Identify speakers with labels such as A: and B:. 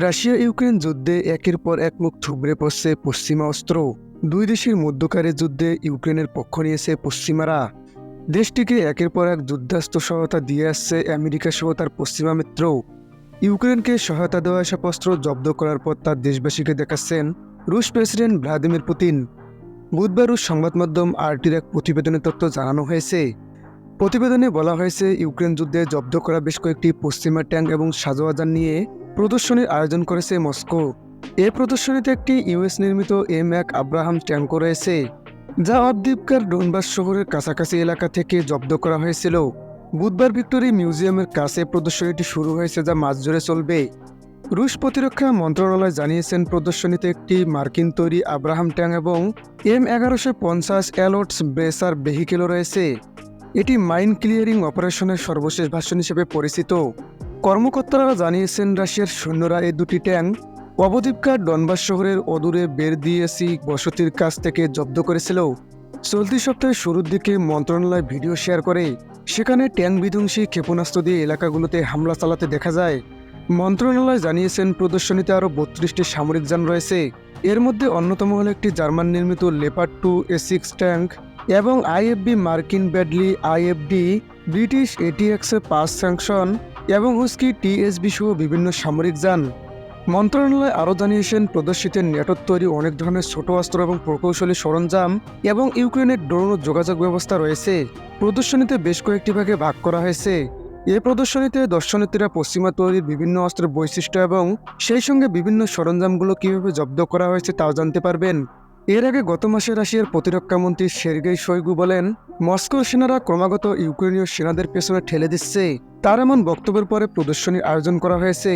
A: Russia Ukraine যুদ্ধে একের পর এক মুখ থুবড়ে পড়ছে পশ্চিমা অস্ত্র। দুই দেশের মধ্যকারের যুদ্ধে ইউক্রেনের পক্ষ নিয়েছে পশ্চিমারা। দেশটিকে একের পর এক যুদ্ধাস্ত্র সহায়তা দিয়ে আসছে আমেরিকা সহ তার পশ্চিমা মিত্র। ইউক্রেনকে সহায়তা দেওয়া এসব অস্ত্র জব্দ করার পর তার দেশবাসীকে দেখাচ্ছেন রুশ প্রেসিডেন্ট ভ্লাদিমির পুতিন। বুধবার রুশ সংবাদ মাধ্যম আরটির এক প্রতিবেদনের তথ্য জানানো হয়েছে। প্রতিবেদনে বলা হয়েছে, ইউক্রেন যুদ্ধে জব্দ করা বেশ কয়েকটি পশ্চিমা ট্যাঙ্ক এবং সাজোয়াজান নিয়ে প্রদর্শনীর আয়োজন করেছে মস্কো। এ প্রদর্শনীতে একটি ইউএস নির্মিত এম এক আব্রাহাম ট্যাঙ্কও রয়েছে, যা অদ্বীপকার ডোনবাস শহরের কাছাকাছি এলাকা থেকে জব্দ করা হয়েছিল। বুধবার ভিক্টোরি মিউজিয়ামের কাছে প্রদর্শনীটি শুরু হয়েছে যা মাস জুড়ে চলবে। রুশ প্রতিরক্ষা মন্ত্রণালয় জানিয়েছেন, প্রদর্শনীতে একটি মার্কিন তৈরি আব্রাহাম ট্যাঙ্ক এবং এম এগারোশো পঞ্চাশ অ্যালোটস ব্রেসার ভেহিকেলও রয়েছে। এটি মাইন ক্লিয়ারিং অপারেশনের সর্বশেষ ভাষণ হিসেবে পরিচিত। কর্মকর্তারা জানিয়েছেন, রাশিয়ার সৈন্যরা এই দুটি ট্যাঙ্ক অবদ্বীপকার ডনবাস শহরের অদূরে বের দিয়েসি বসতির কাছ থেকে জব্দ করেছিল। চলতি সপ্তাহের শুরুর দিকে মন্ত্রণালয় ভিডিও শেয়ার করে, সেখানে ট্যাঙ্ক বিধ্বংসী ক্ষেপণাস্ত্র দিয়ে এলাকাগুলোতে হামলা চালাতে দেখা যায়। মন্ত্রণালয় জানিয়েছেন, প্রদর্শনীতে আরও বত্রিশটি সামরিক যান রয়েছে। এর মধ্যে অন্যতম হল একটি জার্মান নির্মিত Leopard two A six tank এবং আইএফবি মার্কিন ব্যাডলি, আইএফডি, ব্রিটিশ এটিএক্স পাস স্যাংশন এবং হুস্কি, টিএসবি সহ বিভিন্ন সামরিক যান। মন্ত্রণালয় আরও জানিয়েছেন, প্রদর্শিতের নেটর তৈরি অনেক ধরনের ছোট অস্ত্র এবং প্রকৌশলী সরঞ্জাম এবং ইউক্রেনের ড্রোন যোগাযোগ ব্যবস্থা রয়েছে। প্রদর্শনীতে বেশ কয়েকটি ভাগে ভাগ করা হয়েছে। এ প্রদর্শনীতে দর্শনার্থীরা পশ্চিমা তৈরির বিভিন্ন অস্ত্রের বৈশিষ্ট্য এবং সেই সঙ্গে বিভিন্ন সরঞ্জামগুলো কীভাবে জব্দ করা হয়েছে তাও জানতে পারবেন। এর আগে গত মাসে রাশিয়ার প্রতিরক্ষামন্ত্রী সের্গেই শৈগু বলেন, মস্কোর সেনারা ক্রমাগত ইউক্রেনীয় সেনাদের পেছনে ঠেলে দিচ্ছে। তার এমন বক্তব্যের পরে প্রদর্শনীর আয়োজন করা হয়েছে।